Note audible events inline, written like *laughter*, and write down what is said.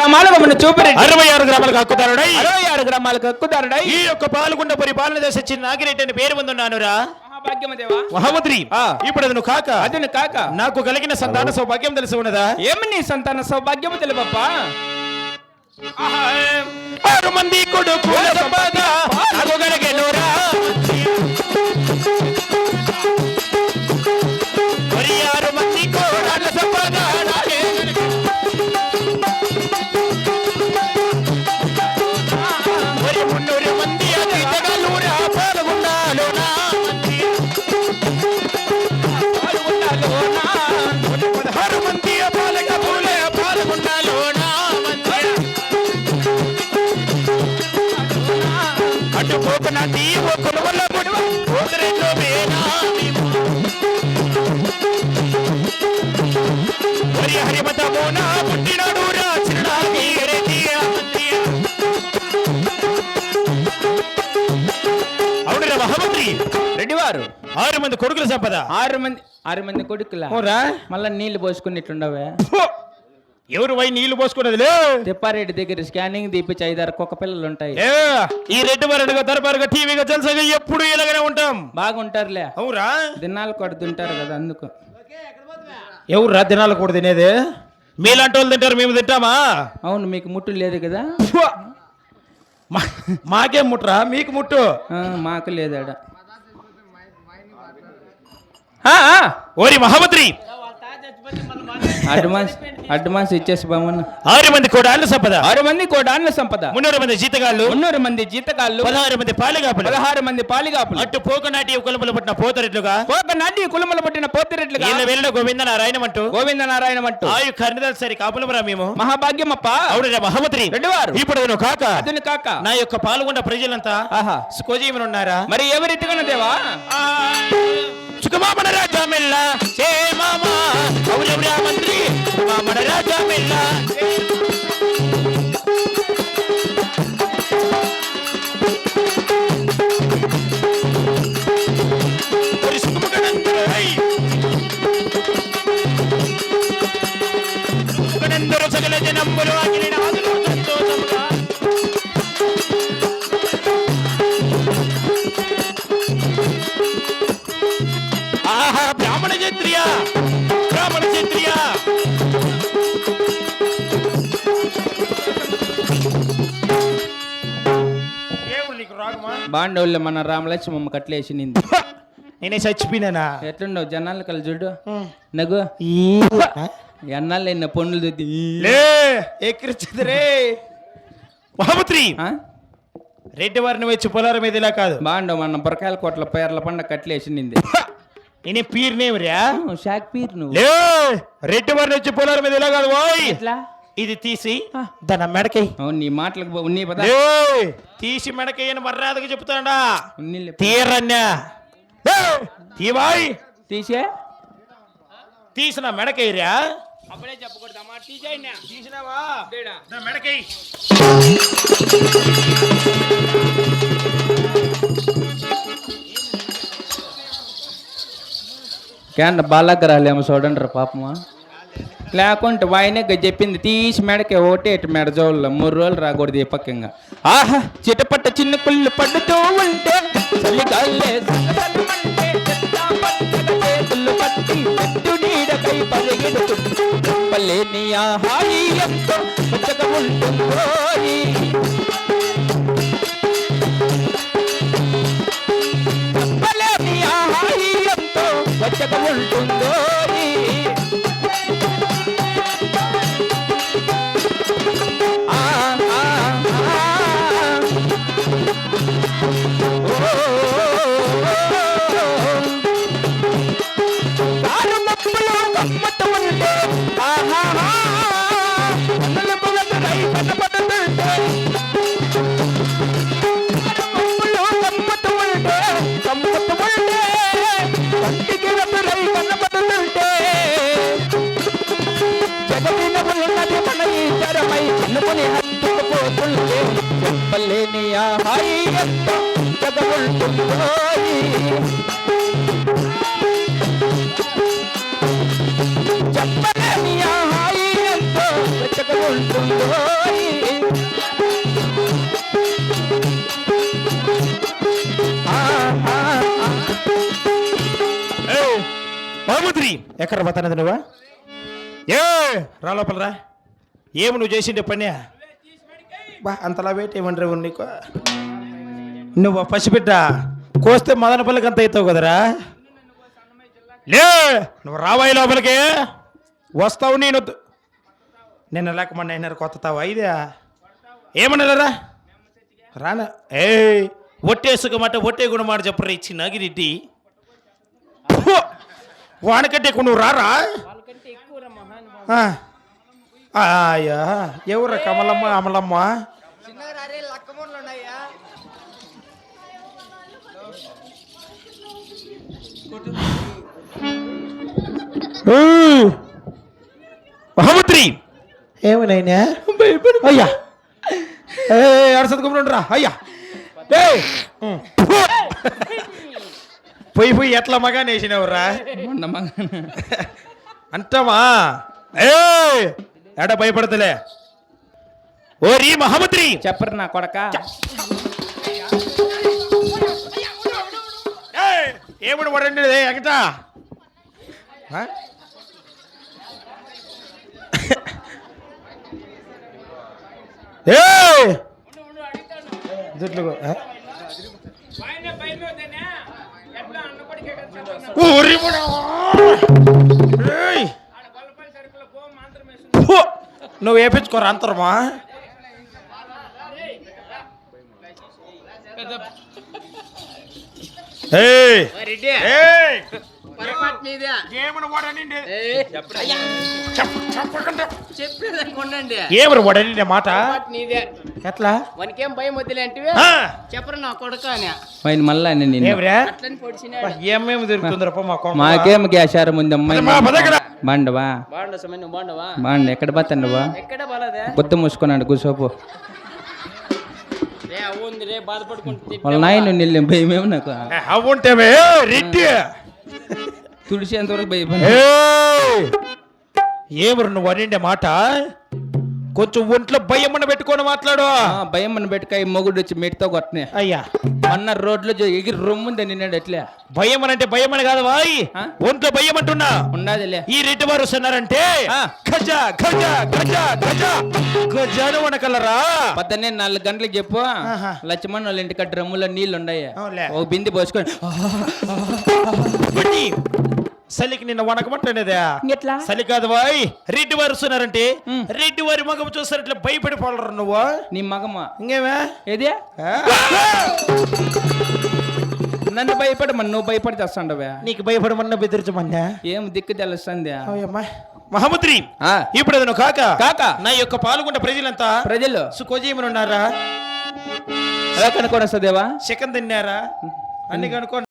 గ్రామాలకు మన చూపిరెడ్డి అరవై ఆరు గ్రామాలకు హక్కుదారుడై. అరవై ఆరు గ్రామాలకు హక్కుదారుడై. ఈ యొక్క పాల్గొండ పరిపాలన చేసే చిన్న నాగిరెడ్డి అని పేరు మహామంత్రి ఆ. ఇప్పుడు అతను కాక. కాక. నాకు కలిగిన సంతాన సౌభాగ్యం తెలిసి ఉన్నదా? ఏమి నీ సంతాన సౌభాగ్యము తెలుపప్ప? ఆరు మంది కొడుకుల అటు పోకన నీవు కొలవల ముడువ పోతరెల్లో వేనా నీవు. మరి హరిమతమున పుట్టినాడు రా చిరునాటి ఎరెతియ మందియ. అవునురా మహామంత్రి రెడ్డి వారు ఆరు మంది కొడుకుల సంపద ఆరు మంది ఆరు మంది కొడుకుల అవురా మళ్ళా నీళ్ళు పోసుకున్నట్లుండవే ఫు! ఎవరు వై నీళ్ళు పోసుకున్నదిలే తిప్పారెడ్డి దగ్గర స్కానింగ్ తీపిచ్చి ఐదారు కుక్క పిల్లలు ఉంటాయి ఏ, ఈ రెడ్డి వారడుగా దర్బారుగా టీవీగా జలసగా ఎప్పుడు ఇలాగనే ఉంటాం? బాగుంటారులే. అవురా? దినాలు కొడుతుంటారు కదా అందుకు. ఎవరు దినాలు కూడా తినేది? మీలాంటి వాళ్ళు తింటారు మేము తింటామా? అవును మీకు ముట్టు లేదు కదా? ఫు! మా- మాకేం ముట్రా మీకు ముట్టు? ఆ, మాకు లేదాడ ఓరి మహామంత్రి! అడ్వాన్స్ అడ్వాన్స్ ఇచ్చేసి బామన్న ఆరు మంది కోడాళ్ళ సంపద. ఆరు మంది కోడాన్ల సంపద. మున్నూరు మంది జీతగాళ్ళు. మున్నూరు మంది జీతకాళ్ళు పదహారు మంది పాలిగాపులు. పదహారు మంది పాలిగాపులు. అటు పోకనాటి కులములు పట్టిన పోతరెట్లుగా పోక నాటి కులములు పట్టిన పోతిరెట్లుగా ఈయన వెళ్ళిన గోవింద నారాయణ అంటూ. గోవింద నారాయణ అంటూ. ఆయు కర్ణదాలు సరి కాపులమరా మేము. మహాభాగ్యమప్ప. అవునురా మహామంత్రి. రెడ్డివారు ఇప్పుడు నువ్వు కాక. అతని కాక. నా యొక్క పాల్గొన్న ప్రజలంతా ఆహా. సుఖజీవన ఉన్నారా మరి ఎవరెత్తుకున్న దేవా? సుఖమామన రాజామెల్ల చే మామా అవునవురా మంత్రి సుఖమామన రాజామెల్ల ఒరి సుఖముగనందరూ హై. సుఖముగనందరూ సకల జనంబులు అఖిల నాదులు సంతోషముగా ఆహా బ్రాహ్మణ క్షత్రియ రాగమా? బాండవుల్లో మన రామలక్ష్మమ్మ కట్లేసి నింది. నేనే చచ్చిపోయినానా? ఎట్లుండవు జనాలు కల చూడు. నగు. ఎన్నాళ్ళు ఎన్న పనులు దుద్ది లే ఎక్కిరిచదు రే? మహామంత్రి ఆ? రెడ్డి వారిని వచ్చి పొలారం మీద ఇలా కాదు? బాండవు మన బొరకాయల కోట్ల పేర్ల పండ కట్లేసి పీర్నేమిరా ఆ, షాక్ పీర్ నువ్వు. లే రెడ్డి వారిని వచ్చి పొలారం మీద ఇలా కాదు ఓయ్ ఎట్లా? ఇది తీసి. దాని మెడకై. నీ మాటలకు ఉన్ని పదా? లే తీసి మెడకయ్యని మర్యాదగా చెప్తాడా లే, తీవాయ్ తీసే? తీసిన మెడకయ్యరా అప్పుడే చెప్పకూడదమ్మా తీసేయన్నా తీసినావా? నా ఏంట క్యాన్ బాలగ్గరాలేమో చూడండి పాపమా లేకుంటే వాయినగ్గ చెప్పింది తీసి మెడకే ఒకటి ఎటు మెడ జోళ్ళు మూడు రోజులు రాకూడదు ఈ పక్కంగా ఆహా చిటపట్ట చిన్న కుళ్ళు పడుతూ ఉంటే పల్లెని ఆహాయి ఎంతో ఉంటుందో ముచ్చట జగతిన ఉన్నది మన ఈ జరమై అనుకుని హత్తుకుపోతుంటే చెప్పలేని ఆ హాయి ఎంతో జగముంటుందోయ్. చెప్పలేని ఆ హాయి ఎక్కడ పోతానది నువ్వా ఏ! రా లోపలరా ఏమి నువ్వు చేసిండే పని? బా అంతలా వేట్ ఏమంటారు నీకు? నువ్వు పసిబిడ్డ కోస్తే మదన పల్లికి అంత అవుతావు కదరా? లే నువ్వు రావాయి లోపలికి. వస్తావు నేను వద్దు. నిన్న లేక మొన్న అయినారు కొత్త తావా ఇదే? ఏమన్నారా? రానా? ఏ ఒట్టేసుకమాట ఒట్టే గుణమాట చెప్పరా ఇచ్చి నాగిరెడ్డి ఫు! వానికంటే నువ్వు రారా? అయ్యా. ఎవరు కమలమ్మ అమలమ్మ! మహమ్మద్రి. ఏమనైనా అయ్యా. ఏ అడసదుకుంటుండ్రా అయ్యా. ఫు! పోయి పోయి ఎట్లా మగా నేసినవురా మొన్న మగన. అంటావా? ఏ ఎడ భయపడతలే? ఓరి మహమ్మద్రి! చెప్పరు నా కొడక. ఏయ్, ఏమిటి వాడండి? ఎగట! జుట్లు! ఏయ్! ఫు! నువ్వు వేపించుకోరా అంతరమా ఏయ్! ఏమని వాడనండి? మాట. ఎట్లా? మనకేం భయం వద్దులే అంటే చెప్పరు నా కొడుక అని. మళ్ళా నిన్ను. ఏమిరా? అట్లని పొడిచినాడు. ఏమేమి దొరుకుతుందిరా మా కొంప? మాకేం గ్యాసారం ఉంది అమ్మాయి. బాండవా? బాండ ఎక్కడ పోతాండవా ఎక్కడ బాలేదే? గుద్ద మూసుకున్నాడు కూర్చోపు. రే అవ్వ ఉంది రే బాధపడుకుంటుంది వాళ్ళ నాయన నిల్లు భయమేమో నాకు? అవుంటేమే రెడ్డి. తుడిచేంత వరకు భయం ఏయ్! ఏమరు నువ్వు అనిండే మాట కొంచెం ఒంట్లో భయమన్న పెట్టుకొని మాట్లాడు. భయం మన పెట్టుకాయ మొగుడు వచ్చి మెట్టితో కొట్టనే అయ్యా. అన్న రోడ్లో ఎగిరి రొమ్ముంది నిన్నాడు ఎట్లా? భయం అంటే భయం అని కాదు వాయ్? ఒంట్లో భయం అంటున్నా. ఉండదులే. ఈ రెడ్డి వారు వస్తున్నారంటే. గజ గజ గజ గజ. గజాను వనకలరా? నాలుగు గంటలకు చెప్పు. లక్ష్మణ్ వాళ్ళ ఇంటికి డ్రమ్ములో నీళ్ళు ఉన్నాయి. ఒక బింది పోసుకొని *laughs* చలికి నిన్న వనకమంటున్నదా ఎట్లా? చలి కాదు వాయ్ రెడ్డి వారు వస్తున్నారంటే. రెడ్డి వారి మగం చూస్తారు ఇట్లా భయపడిపోలరు నువ్వు. నీ మగమ్మ ఇంకేమే? ఏది? నన్ను భయపడమని నువ్వు భయపడి తెస్తాండవే నీకు భయపడమన్న బెదిరించమన్నా? ఏం దిక్కు తెలుస్తుంది ఆ, ఇప్పుడు అదను కాక? కాక. నా యొక్క పాల్గొన్న ప్రజలంతా ప్రజలు. సుఖోజీమని ఉన్నారా ఎలా కనుక్కొని వస్తుందేవా చికెన్ తిన్నారా? అన్ని కనుక్కోండి.